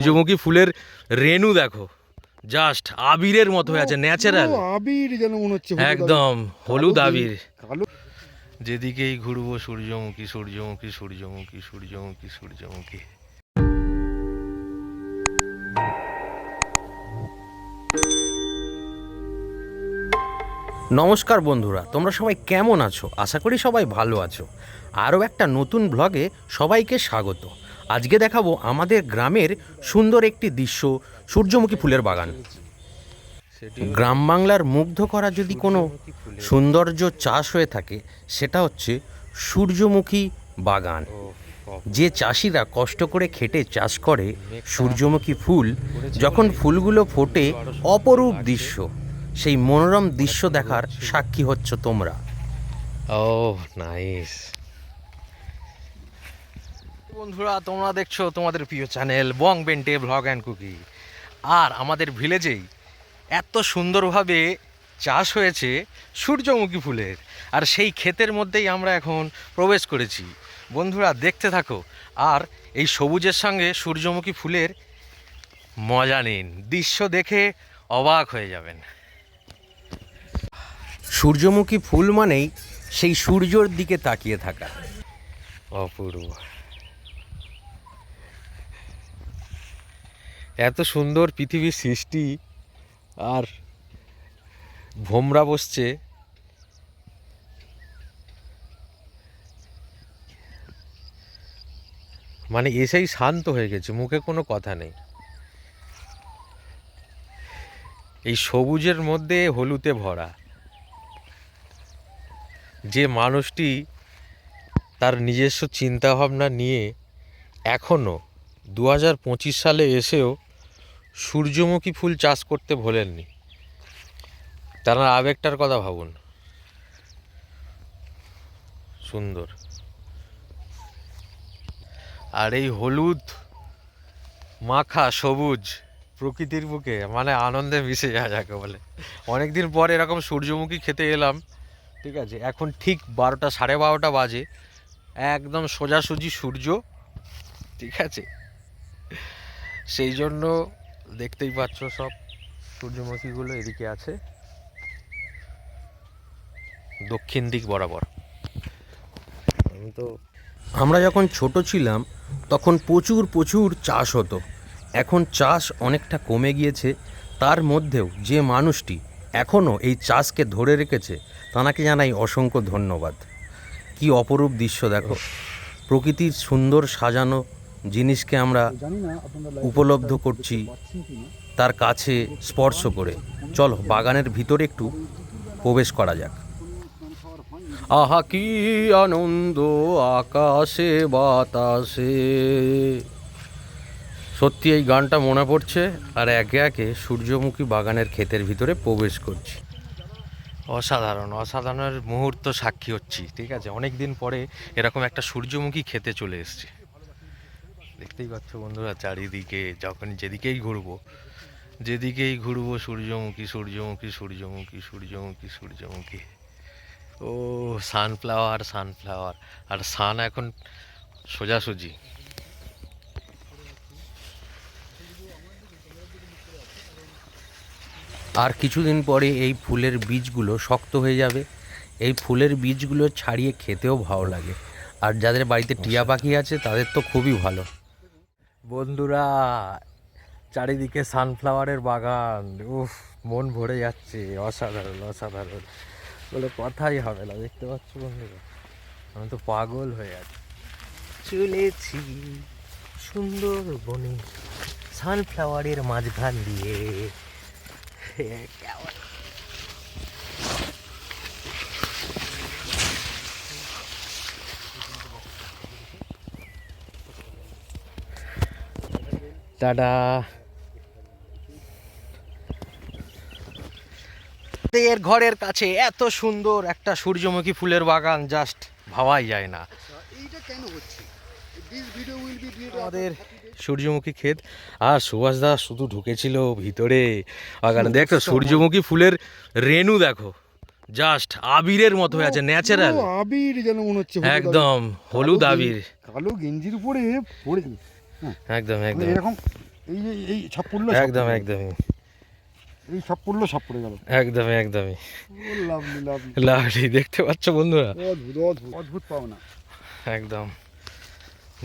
সূর্যমুখী ফুলের রেণু দেখো। জাস্ট আবিরের মতো হয়ে আছে ন্যাচারাল আবির যেন মনে হচ্ছে একদম হলুদ আবির। যেদিকেই ঘুরবো সূর্যমুখী সূর্যমুখী সূর্যমুখী সূর্যমুখী সূর্যমুখী। নমস্কার বন্ধুরা তোমরা সবাই কেমন আছো? আশা করি সবাই ভালো আছো। আরও একটা নতুন ব্লগে সবাইকে স্বাগত। আজকে দেখাবো আমাদের গ্রামের সুন্দর একটি দৃশ্য, সূর্যমুখী ফুলের বাগান। গ্রাম বাংলার মুগ্ধ করা যদি কোনো সৌন্দর্য চাষ হয়ে থাকে, সেটা হচ্ছে সূর্যমুখী বাগান। যে চাষিরা কষ্ট করে খেটে চাষ করে সূর্যমুখী ফুল, যখন ফুলগুলো ফোটে অপরূপ দৃশ্য, সেই মনোরম দৃশ্য দেখার সাক্ষী হচ্ছ তোমরা। ও নাইস বন্ধুরা, তোমরা দেখছ তোমাদের প্রিয় channel Bong Bente vlog and cookie আর আমাদের ভিলেজেই এত সুন্দরভাবে চাষ হয়েছে সূর্যমুখী ফুলের, আর সেই ক্ষেতের মধ্যেই আমরা এখন প্রবেশ করেছি। বন্ধুরা, দেখতে থাকো। আর এই সবুজের সঙ্গে সূর্যমুখী ফুলের মজা নিন। দৃশ্য দেখে অবাক হয়ে যাবেন। সূর্যমুখী ফুল মানেই সেই সূর্যর দিকে তাকিয়ে থাকা। অপূর্ব। এত সুন্দর পৃথিবীর সৃষ্টি আর ভোমরা বসছে। মানে এসেই শান্ত হয়ে গেছে, মুখে কোনো কথা নেই। এই সবুজের মধ্যে হলুতে ভরা। যে মানুষটি তার নিজস্ব চিন্তাভাবনা নিয়ে এখনও দু হাজার পঁচিশ সালে এসেও সূর্যমুখী ফুল চাষ করতে ভোলেননি। তার আবেগটার কথা ভাবুন সুন্দর। আর এই হলুদ, মাখা, সবুজ প্রকৃতির বুকে মানে আনন্দে মিশে যায় যাকে বলে। অনেকদিন পর এরকম সূর্যমুখী খেতে এলাম, ঠিক আছে? এখন ঠিক বারোটা, সাড়ে বারোটা বাজে। একদম সোজাসুজি সূর্য, ঠিক আছে? সেই জন্য দেখতেই পাচ্ছ সব সূর্যমুখীগুলো এদিকে আছে। দক্ষিণ দিক বরাবর। আমি তো আমরা যখন ছোট ছিলাম তখন প্রচুর প্রচুর চাষ হতো। এখন চাষ অনেকটা কমে গিয়েছে। তার মধ্যেও যে মানুষটি এখনও এই চাষকে ধরে রেখেছে তাকে জানাই অসংখ্য ধন্যবাদ। কি অপরূপ দৃশ্য দেখো। প্রকৃতির সুন্দর সাজানো জিনিসকে আমরা উপলব্ধ করছি তার কাছে স্পর্শ করে। চলো, বাগানের ভিতরে একটু প্রবেশ করা যাক। আহা, কি আনন্দ আকাশে, বাতাসে। সত্যি এই গানটা মনে পড়ছে আর একে একে সূর্যমুখী বাগানের ক্ষেতের ভিতরে প্রবেশ করছি। অসাধারণ, অসাধারণের মুহূর্ত সাক্ষী হচ্ছি, ঠিক আছে? অনেক দিন পরে এরকম একটা সূর্যমুখী খেতে চলে এসেছি। দেখতেই পাচ্ছ বন্ধুরা, চারিদিকে যখন যেদিকেই ঘুরবো যেদিকেই ঘুরবো সূর্যমুখী সূর্যমুখী সূর্যমুখী সূর্যমুখী সূর্যমুখী। ও সানফ্লাওয়ার সানফ্লাওয়ার আর সান এখন সোজাসুজি। আর কিছুদিন পরে এই ফুলের বীজগুলো শক্ত হয়ে যাবে। এই ফুলের বীজগুলো ছাড়িয়ে খেতেও ভালো লাগে। আর যাদের বাড়িতে টিয়া পাখি আছে, তাদের তো খুবই ভালো। বন্ধুরা, চারিদিকে সানফ্লাওয়ারের বাগান। উফ, মন ভরে যাচ্ছে, অসাধারণ অসাধারণ। বলে কথাই হবে না, দেখতে পাচ্ছ বন্ধুরা? আমি তো পাগল হয়ে আছি। চলেছি সুন্দর বনে সানফ্লাওয়ারের মাঝখান দিয়ে। কেমন? টাটা। এর ঘরের কাছে এত সুন্দর একটা সূর্যমুখী ফুলের বাগান জাস্ট ভাবাই যায় না। এইটা কেন হচ্ছে? দিস ভিডিও উইল বি আমাদের সূর্যমুখী ক্ষেত আর সুভাষ দা শুধু ঢুকেছিল ভিতরে। বাগানে দেখো সূর্যমুখী ফুলের রেণু দেখো জাস্ট আবিরের মতো হয়ে আছে ন্যাচারাল আবির যেন মনে হচ্ছে একদম হলুদ আবির। কালো গেঞ্জির উপরে পড়ে একদম মানে একদম। এরকম এই যে এই সব পড়ল একদম একদমই। এই সব পড়ল সব পড়ে গেল? একদমই একদমই। Lovely lovely. লাভলি দেখতে পাচ্ছ বন্ধুরা? অদ্ভুত অদ্ভুত অদ্ভুত পাওনা। একদম।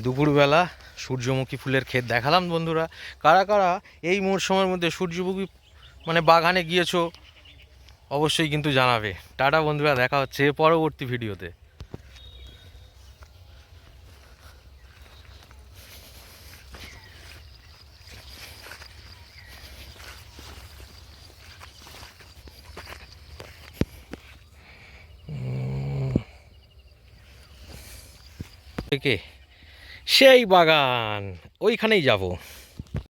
দুপুরবেলা সূর্যমুখী ফুলের ক্ষেত দেখালাম বন্ধুরা। কারা কারা এই মরশুমের মধ্যে সূর্যমুখী মানে বাগানে গিয়েছো অবশ্যই কিন্তু জানাবে। টাটা বন্ধুরা দেখা হচ্ছে পরবর্তী ভিডিওতে। থেকে। সেই বাগান ওইখানেই যাব।